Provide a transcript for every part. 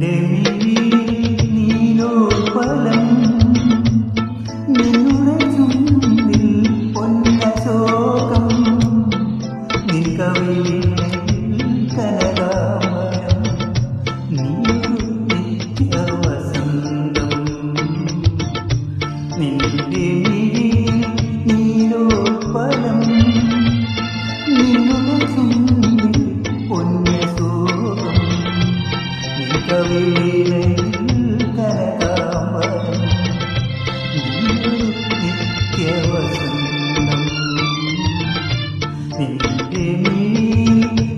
നിന്റെ മിഴി നീലോത്പലം നിന്നുടെ ചുണ്ടിൽ നിൻ കവിയിൽ കനകാമരം നീ വസന്തം. നിന്റെ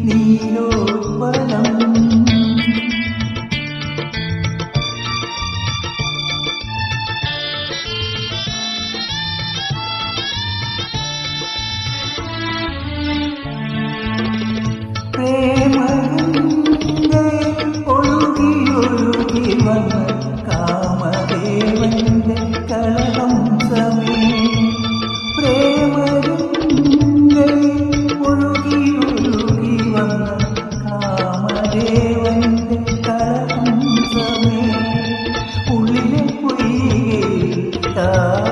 നീലോത്പലം ता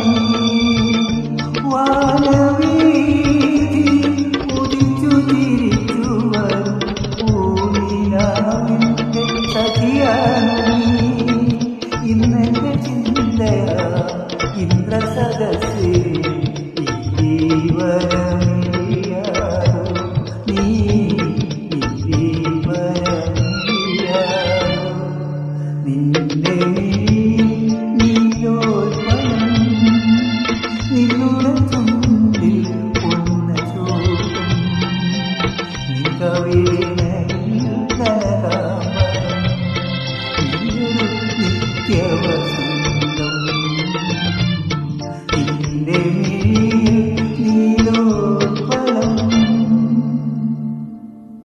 നിന്നെ നീയോൽപ്പനം നിന്നുടെ ചുണ്ടിൽ പൊന്ന ചോദം നീ കവിളിനയിൽ കലകാമരം. നിന്നെ